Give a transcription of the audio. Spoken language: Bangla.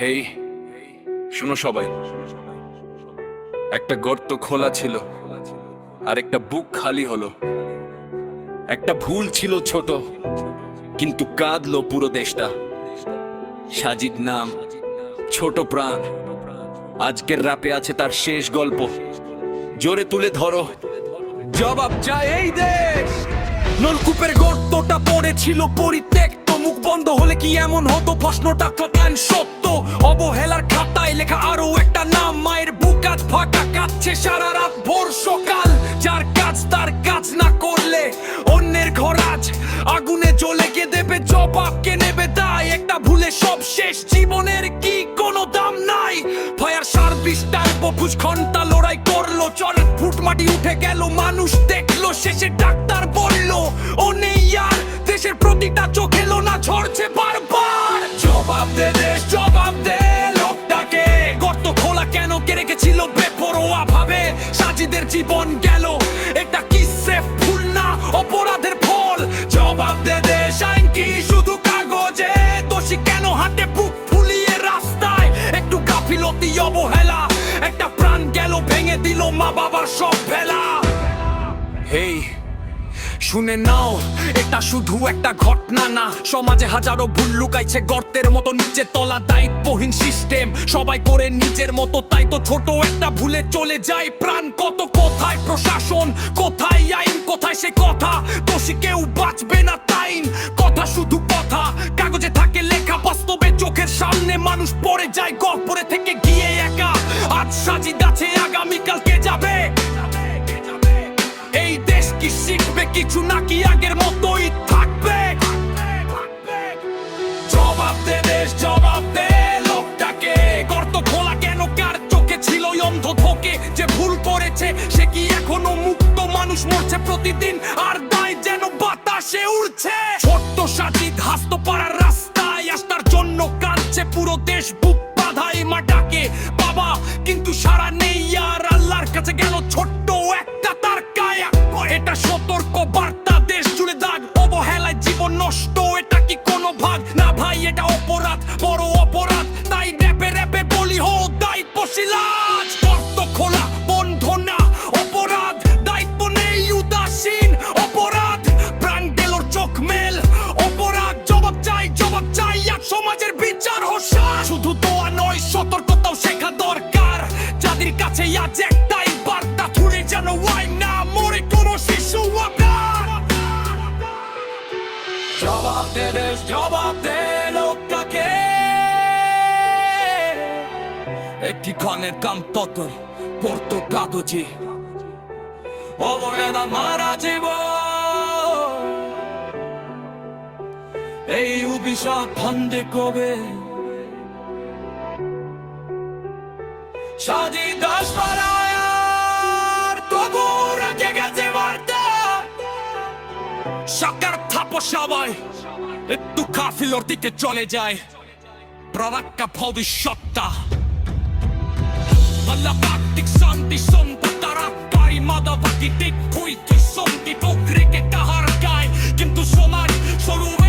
হেই, শুনো সবাই। একটা গর্ত খোলা ছিল, আর একটা বুক খালি হলো। একটা ভুল ছিল ছোট, কিন্তু কাঁদলো পুরো দেশটা। সাজিদ নাম, ছোট প্রাণ। আজকের রাপে আছে তার শেষ গল্প। জোরে তুলে ধরো। জবাব চাই এই দেশ। নলকূপের গর্তটা পড়েছিল, পরিত্যক্ত। মুখ বন্ধ হলে কি এমন হতো? প্রশ্নটা সত্য। অবহেলার খাতায় লেখা আরও একটা নাম, মায়ের বুক আজ ফাঁকা কাচ্ছে সারা রাত ভোর সকাল। যার কাজ, তার কাজ না করলে অন্যের ঘর আজ আগুনে জ্বলে কে দেবে, জবাব কে নেবে দায়? একটা ভুলে সব শেষ, জীবনের কি কোনো দাম নাই? ফায়ার সার্ভিসটার বপুজ ঘণ্টা লড়াই করল, চল ফুট মাটি উঠে গেল, মানুষ দেখল, শেষে ডাক্তার বলল, ও নেই আর, দেশের প্রতিটা চোখ এলো না, ঝরছে বারবার। রেখেছিল বেপরোয়া ভাবে। সাজিদের জীবন গেল। এটা কি সেফ ভুল না অপরাধের ফল? জবাব দে দেশ আইন কি শুধু কাগজে? দোষী কেন হাতে বুক ফুলিয়ে রাস্তায়? একটু গাফিলতি অবহেলা। একটা প্রাণ গেল, ভেঙে দিল মা বাবার সব ভেলা। হেই শুনে নাও, এটা শুধু একটা ঘটনা না। সমাজে হাজারো ভুল লুকাইছে গর্তের মতো, নিচে তলা দায়িত্বহীন সিস্টেম সবাই করে নিজের মতো, তাই তো ছোট একটা ভুলে চলে যায় প্রাণ। কত কোথায় প্রশাসন, কোথায় আইন, কোথায় সে কথা? দোষী কেউ বাঁচবে না তাইন। কথা শুধু কথা, কাগজে থাকে লেখা, বাস্তবে চোখের সামনে মানুষ পড়ে যায় গল্পরে থেকে গিয়ে একা। আজ সাজিদ কিছু নাকি আগের মতোই থাকবে। জবাব দে দেশ, জবাব দে লোকটাকে। গর্ত খোলা কেন? কার চোখে ছিল অন্ধ ধোকে যে ভুল করেছে, সে কি এখনও মুক্ত মানুষ মরছে প্রতিদিন? আর দায় যেন বাতাসে উড়ছে। ছোট্ট সাজিদ হাসত পাড়ার রাস্তায় আস্তার জন্য কাঁদছে পুরো দেশ। বুক বাধাই মা ডাকে, বাবা, কিন্তু সারা নেই আর আল্লাহর কাছে গেল ছোট্ট একটা তার কায়া এটা সতর্ক বার্তা দেশ দেশ জবাব দে লোকটাকে একটি ক্ষণের কাম তত পড়তো কাগজে অবহেলা মারা জীবন এই অভিশাপ ফান্দে কবে? সাজি দাস পাড়ায়ার তবু রেখে গেছে বার্তা। সরকার চলে যায়। প্রাক্কা ভবিষ্যৎটা। শান্তি সম্পদ তারা কারি মাদাবাকি দিক শান্তি টুকরিকে তাহার গায়। কিন্তু সমাজ স্বরূপ